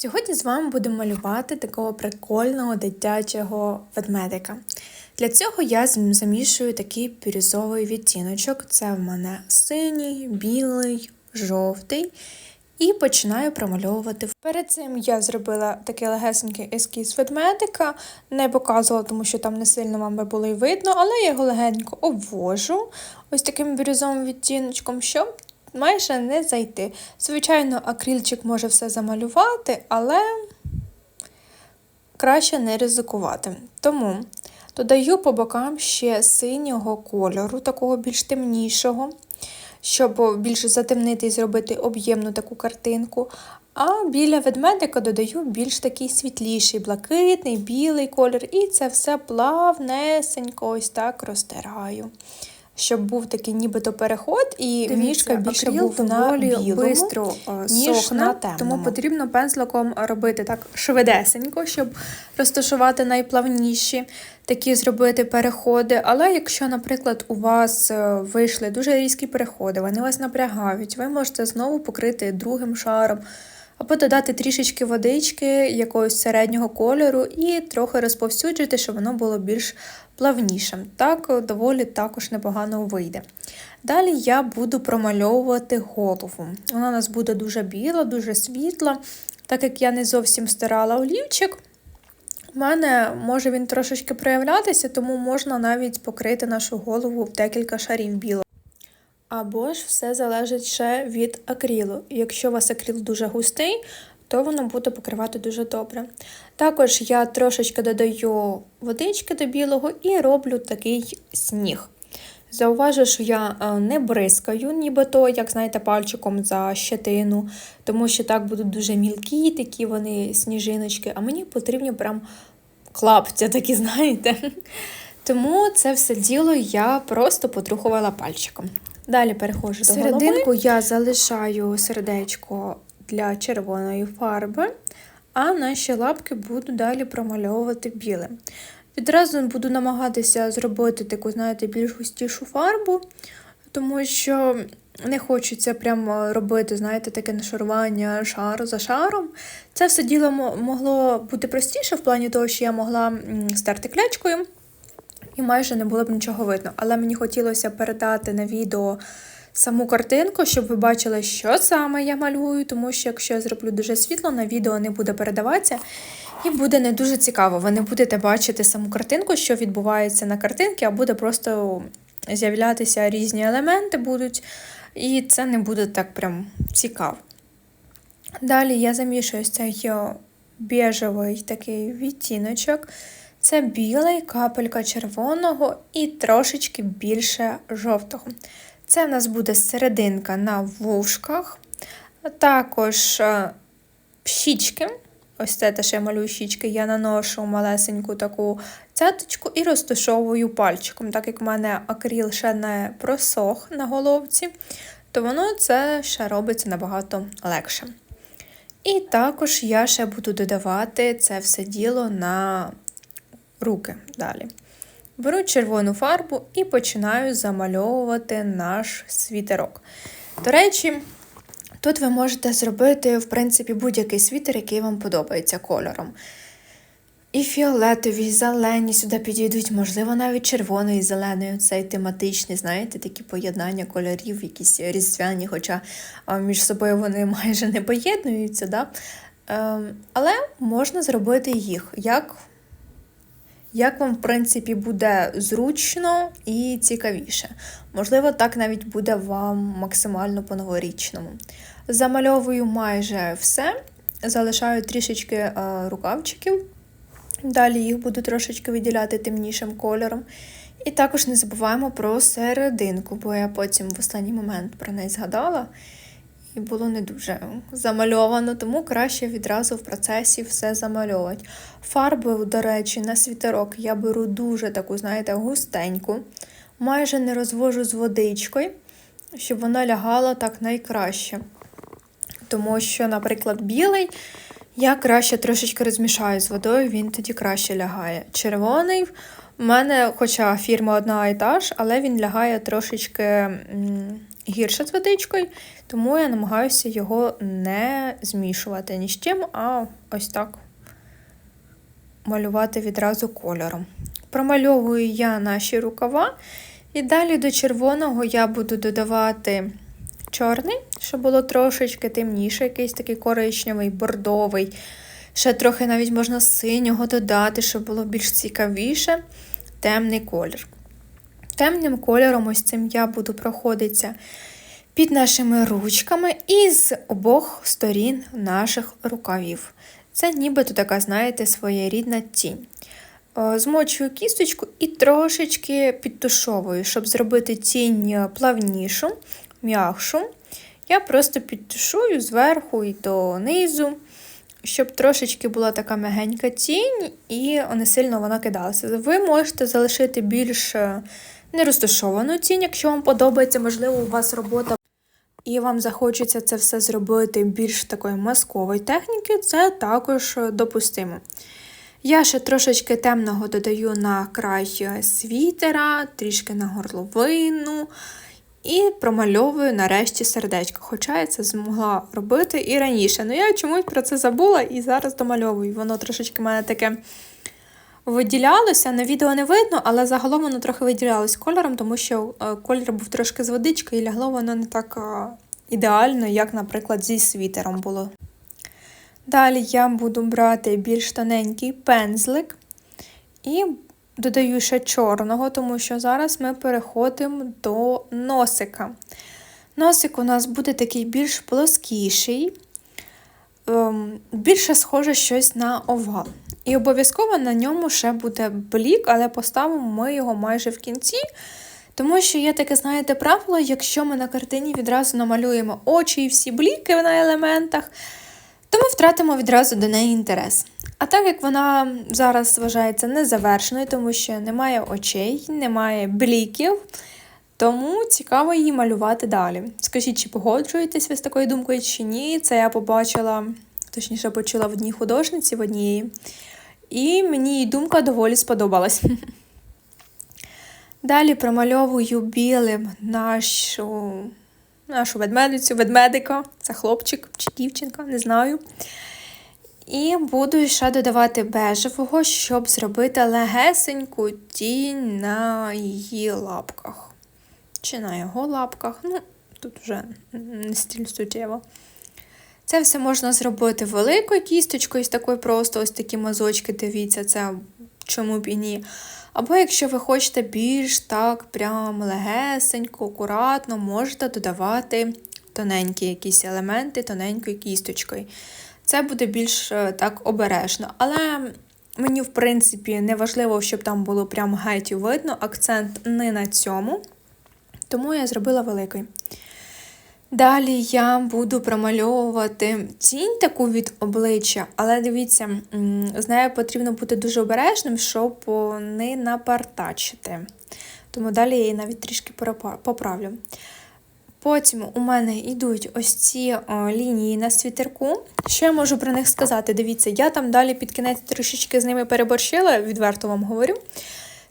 Сьогодні з вами будемо малювати такого прикольного дитячого ведмедика. Для цього я замішую такий бірюзовий відтіночок. Це в мене синій, білий, жовтий. І починаю промальовувати. Перед цим я зробила такий легесенький ескіз ведмедика, не показувала, тому що там не сильно вам би було й видно, але я його легенько обвожу ось таким бірюзовим відтіночком, щоб майже не зайти. Звичайно, акрильчик може все замалювати, але краще не ризикувати. Тому додаю по бокам ще синього кольору, такого більш темнішого, щоб більше затемнити і зробити об'ємну таку картинку. А біля ведмедика додаю більш такий світліший, блакитний, білий колір, і це все плавнесенько ось так розтираю. Щоб був такий нібито переход, і Дивіться, мішка більше був на доволі білому, бистро, е, ніж сохне, на темному. тому потрібно пензликом робити так швидесенько, щоб розташувати найплавніші такі зробити переходи. Але якщо, наприклад, у вас е, вийшли дуже різкі переходи, вони вас напрягають, ви можете знову покрити другим шаром. Або додати трішечки водички якогось середнього кольору і трохи розповсюджити, щоб воно було більш плавнішим. Так доволі також непогано вийде. Далі я буду промальовувати голову. Вона у нас буде дуже біла, дуже світла. Так як я не зовсім стирала олівчик, у мене може він трошечки проявлятися, тому можна навіть покрити нашу голову в декілька шарів білого. Або ж все залежить ще від акрилу. Якщо у вас акрил дуже густий, то воно буде покривати дуже добре. Також я трошечки додаю водички до білого і роблю такий сніг. Зауважу, що я е, не бризкаю, нібито, як знаєте, пальчиком за щетину, тому що так будуть дуже мілкі, такі вони сніжиночки, а мені потрібні прям клапця такі, знаєте. Тому це все діло я просто потрухувала пальчиком. Далі переходжу до голови. Серединку я залишаю сердечко для червоної фарби, а наші лапки буду далі промальовувати білим. Відразу буду намагатися зробити таку, знаєте, більш густішу фарбу, тому що не хочеться прямо робити, знаєте, таке нашарування шару за шаром. Це все діло могло бути простіше в плані того, що я могла стерти клячкою і майже не було б нічого видно. Але мені хотілося передати на відео саму картинку, щоб ви бачили, що саме я малюю, тому що якщо я зроблю дуже світло, на відео не буде передаватися. І буде не дуже цікаво. Ви не будете бачити саму картинку, що відбувається на картинці, а буде просто з'являтися різні елементи будуть, і це не буде так прям цікаво. Далі я замішую цей біжевий такий відтіночок. Це білий, капелька червоного і трошечки більше жовтого. Це в нас буде серединка на вушках, також щічки. Ось це те, що я малюю щічки, я наношу малесеньку таку цяточку і розташовую пальчиком. Так як в мене акріл ще не просох на головці, то воно це ще робиться набагато легше. І також я ще буду додавати це все діло на руки далі. Беру червону фарбу і починаю замальовувати наш світерок. До речі, тут ви можете зробити, в принципі, будь-який світер, який вам подобається кольором. І фіолетові, і зелені сюди підійдуть, можливо, навіть червоний і зелений, цей тематичний, знаєте, такі поєднання кольорів, якісь різдвяні, хоча між собою вони майже не поєднуються. Да? Ем, але можна зробити їх як як вам, в принципі, буде зручно і цікавіше. Можливо, так навіть буде вам максимально по-новорічному. Замальовую майже все, залишаю трішечки е, рукавчиків. Далі їх буду трошечки виділяти темнішим кольором. І також не забуваємо про серединку, бо я потім в останній момент про неї згадала і було не дуже замальовано, тому краще відразу в процесі все замальовувати. Фарбу, до речі, на світерок я беру дуже таку, знаєте, густеньку, майже не розвожу з водичкою, щоб вона лягала так найкраще. Тому що, наприклад, білий я краще трошечки розмішаю з водою, він тоді краще лягає. Червоний в мене, хоча фірма одна і та ж, але він лягає трошечки гірше з водичкою, тому я намагаюся його не змішувати ні з чим, а ось так малювати відразу кольором. Промальовую я наші рукава, і далі до червоного я буду додавати чорний, щоб було трошечки темніше, якийсь такий коричневий, бордовий. Ще трохи навіть можна синього додати, щоб було більш цікавіше, темний колір. Темним кольором ось цим я буду проходитися під нашими ручками і з обох сторін наших рукавів. Це нібито така, знаєте, своєрідна тінь. Е, Змочую кісточку і трошечки підтушовую, щоб зробити тінь плавнішу, м'якшу. Я просто підтушую зверху і донизу, щоб трошечки була така мягенька тінь і не сильно вона кидалася. Ви можете залишити більш е, нерозташовану тінь, якщо вам подобається, можливо, у вас робота. І вам захочеться це все зробити більш такої маскової техніки, це також допустимо. Я ще трошечки темного додаю на край світера, трішки на горловину. І промальовую нарешті сердечко. Хоча я це змогла робити і раніше. Ну я чомусь про це забула і зараз домальовую. Воно трошечки в мене таке виділялося. На відео не видно, але загалом воно трохи виділялось кольором, тому що е, колір був трошки з водички і лягло воно не так е, ідеально, як, наприклад, зі світером було. Далі я буду брати більш тоненький пензлик і додаю ще чорного, тому що зараз ми переходимо до носика. Носик у нас буде такий більш плоскіший, ем, більше схоже щось на овал. І обов'язково на ньому ще буде блік, але поставимо ми його майже в кінці. Тому що є таке, знаєте, правило, якщо ми на картині відразу намалюємо очі і всі бліки на елементах, то ми втратимо відразу до неї інтерес. А так як вона зараз вважається незавершеною, тому що немає очей, немає бліків, тому цікаво її малювати далі. Скажіть, чи погоджуєтесь ви з такою думкою, чи ні? Це я побачила, точніше, почула в одній художниці в однієї. І мені її думка доволі сподобалась. Далі промальовую білим нашу нашу ведмедицю, ведмедика, це хлопчик чи дівчинка, не знаю. І буду ще додавати бежевого, щоб зробити легесеньку тінь на її лапках. Чи на його лапках. Ну, тут вже не стіль суттєво. Це все можна зробити великою кісточкою, з такою просто ось такі мазочки, дивіться, це чому б і ні. Або якщо ви хочете більш так прям легесенько, акуратно, можете додавати тоненькі якісь елементи тоненькою кісточкою. Це буде більш е, так обережно. Але мені, в принципі, не важливо, щоб там було прям геть видно, акцент не на цьому. Тому я зробила великий. Далі я буду промальовувати тінь таку від обличчя, але дивіться, з нею потрібно бути дуже обережним, щоб не напартачити. Тому далі я її навіть трішки поправлю. Потім у мене йдуть ось ці о, лінії на світерку. Що я можу про них сказати? Дивіться, я там далі під кінець трішечки з ними переборщила, відверто вам говорю.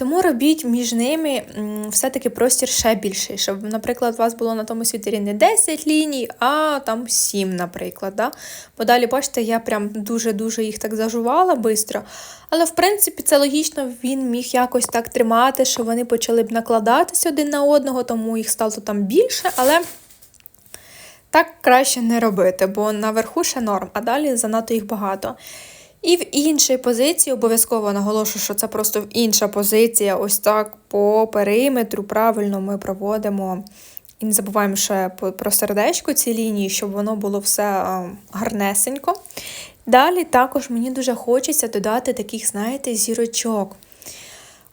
Тому робіть між ними все-таки простір ще більший, щоб, наприклад, у вас було на тому світері не 10 ліній, а там 7, наприклад. Да? Бо далі, бачите, я прям дуже-дуже їх так зажувала швидко. Але, в принципі, це логічно, він міг якось так тримати, що вони почали б накладатися один на одного, тому їх стало там більше. але... Так краще не робити, бо наверху ще норм, а далі занадто їх багато. І в іншій позиції обов'язково наголошую, що це просто інша позиція. Ось так по периметру правильно ми проводимо. І не забуваємо ще про сердечко ці лінії, щоб воно було все гарнесенько. Далі також мені дуже хочеться додати таких, знаєте, зірочок.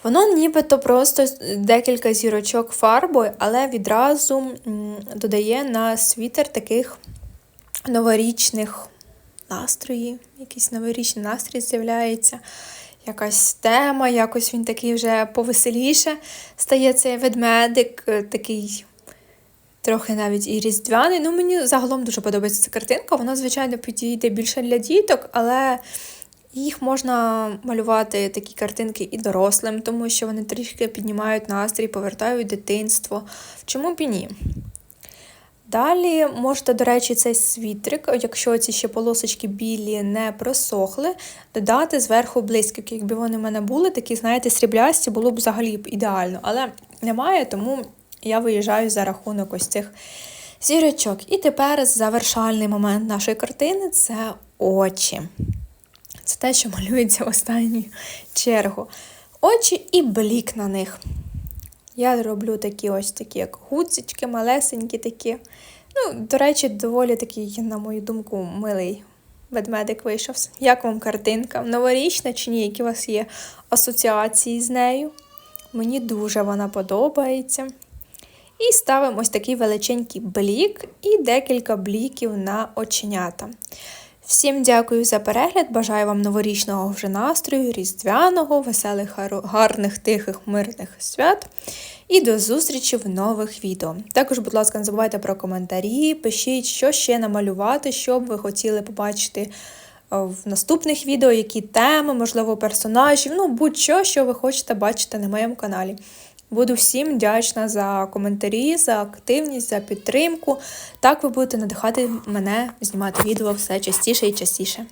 Воно нібито просто декілька зірочок фарбою, але відразу додає на світер таких новорічних настрої, якийсь новорічний настрій з'являється, якась тема, якось він такий вже повеселіше стає цей ведмедик, е, такий трохи навіть і різдвяний. Ну, Мені загалом дуже подобається ця картинка. Вона, звичайно, підійде більше для діток, але їх можна малювати такі картинки і дорослим, тому що вони трішки піднімають настрій, повертають дитинство. Чому б і ні? Далі можете, до речі, цей світрик, якщо ці ще полосочки білі не просохли, додати зверху блискавки. Якби вони в мене були, такі, знаєте, сріблясті, було б взагалі б ідеально. Але немає, тому я виїжджаю за рахунок ось цих зірочок. І тепер завершальний момент нашої картини це очі. Це те, що малюється в останню чергу. Очі і блік на них. Я роблю такі ось такі, як гудзички, малесенькі такі. Ну, до речі, доволі такий, на мою думку, милий ведмедик вийшов. Як вам картинка? Новорічна чи ні? Які у вас є асоціації з нею? Мені дуже вона подобається. І ставимо ось такий величенький блік і декілька бліків на оченята. Всім дякую за перегляд. Бажаю вам новорічного вже настрою, різдвяного, веселих, гарних, тихих, мирних свят. І до зустрічі в нових відео. Також, будь ласка, не забувайте про коментарі, пишіть, що ще намалювати, що б ви хотіли побачити е, в наступних відео, які теми, можливо, персонажів, ну будь-що, що ви хочете бачити на моєму каналі. Буду всім вдячна за коментарі, за активність, за підтримку. Так ви будете надихати мене знімати відео все частіше і частіше.